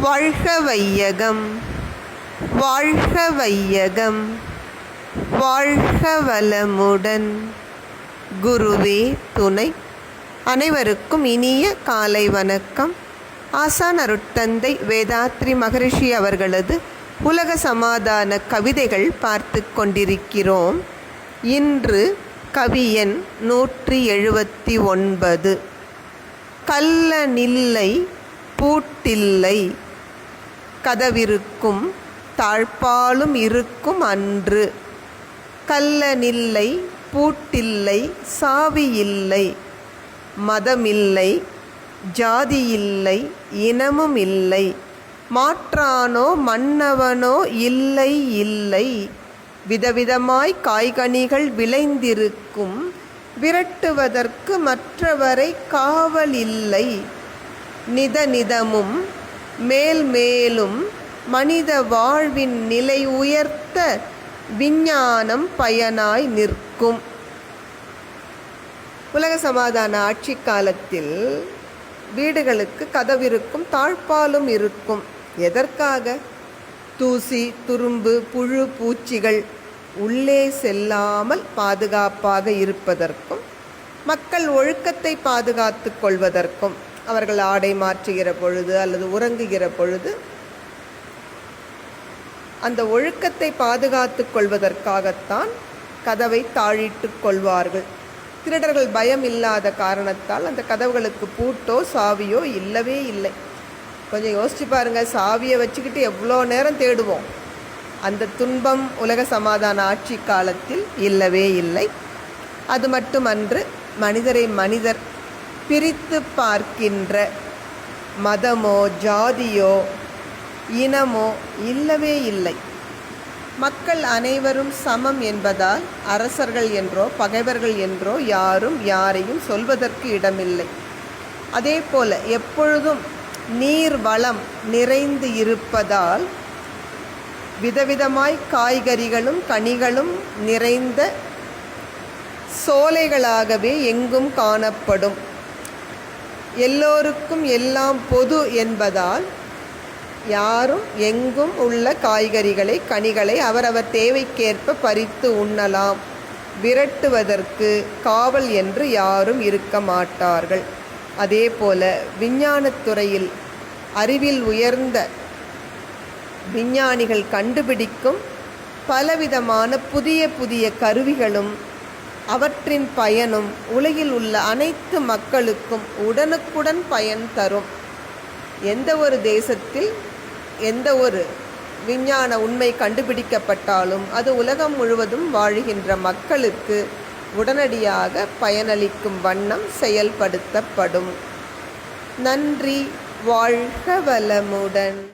வாழ்க வையகம் வாழ்க வையகம் வாழ்க வளமுடன். குருவே துணை அனைவருக்கும் இனிய காலை வணக்கம். ஆசான் அருட்தந்தை வேதாத்ரி மகரிஷி அவர்களது உலக சமாதான கவிதைகள் பார்த்து கொண்டிருக்கிறோம். இன்று கவியன் நூற்றி எழுபத்தி ஒன்பது. கல்ல நில்லை பூட்டில்லை. கதவிருக்கும் தாழ்பாலும் இருக்கும் அன்று. கல்லனில்லை பூட்டில்லை சாவி இல்லை மதமில்லை ஜாதியில்லை இனமும் இல்லை மாற்றானோ மன்னவனோ இல்லை இல்லை. விதவிதமாய் காய்கனிகள் விளைந்திருக்கும் விரட்டுவதற்கு மற்றவரை காவல் இல்லை நிதநிதமும் மேல் மேலும் மனித வாழ்வின் நிலை உயர்த்த விஞ்ஞானம் பயனாய் நிற்கும். உலக சமாதான ஆட்சி காலத்தில் வீடுகளுக்கு கதவிருக்கும் தாழ்பாலும் இருக்கும். எதற்காக? தூசி துரும்பு புழு பூச்சிகள் உள்ளே செல்லாமல் பாதுகாப்பாக இருப்பதற்கும் மக்கள் ஒழுக்கத்தை பாதுகாத்து கொள்வதற்கும் அவர்கள் ஆடை மாற்றுகிற பொழுது அல்லது உறங்குகிற பொழுது அந்த ஒழுக்கத்தை பாதுகாத்து கொள்வதற்காகத்தான் கதவை தாழிட்டு கொள்வார்கள். திருடர்கள் பயம் இல்லாத காரணத்தால் அந்த கதவுகளுக்கு பூட்டோ சாவியோ இல்லவே இல்லை. கொஞ்சம் யோசிச்சு பாருங்க சாவியை வச்சுக்கிட்டு எவ்வளோ நேரம் தேடுவோம்? அந்த துன்பம் உலக சமாதான ஆட்சி காலத்தில் இல்லவே இல்லை. அது மட்டுமன்று மனிதரை மனிதர் பிரித்து பார்க்கின்ற மதமோ ஜாதியோ இனமோ இல்லவே இல்லை. மக்கள் அனைவரும் சமம் என்பதால் அரசர்கள் என்றோ பகைவர்கள் என்றோ யாரும் யாரையும் சொல்வதற்கு இடமில்லை. அதே போல எப்பொழுதும் நீர் வளம் நிறைந்து இருப்பதால் விதவிதமாய் காய்கறிகளும் கனிகளும் நிறைந்த சோலைகளாகவே எங்கும் காணப்படும். எல்லோருக்கும் எல்லாம் பொது என்பதால் யாரும் எங்கும் உள்ள காய்கறிகளை கனிகளை அவரவர் தேவைக்கேற்ப பறித்து உண்ணலாம். விரட்டுவதற்கு காவல் என்று யாரும் இருக்க மாட்டார்கள். அதே போல விஞ்ஞானத்துறையில் அறிவில் உயர்ந்த விஞ்ஞானிகள் கண்டுபிடிக்கும் பலவிதமான புதிய புதிய கருவிகளும் அவற்றின் பயனும் உலகில் உள்ள அனைத்து மக்களுக்கும் உடனுக்குடன் பயன் தரும். எந்த ஒரு தேசத்தில் எந்த ஒரு விஞ்ஞான உண்மை கண்டுபிடிக்கப்பட்டாலும் அது உலகம் முழுவதும் வாழுகின்ற மக்களுக்கு உடனடியாக பயனளிக்கும் வண்ணம் செயல்படுத்தப்படும். நன்றி வாழ்க வளமுடன்.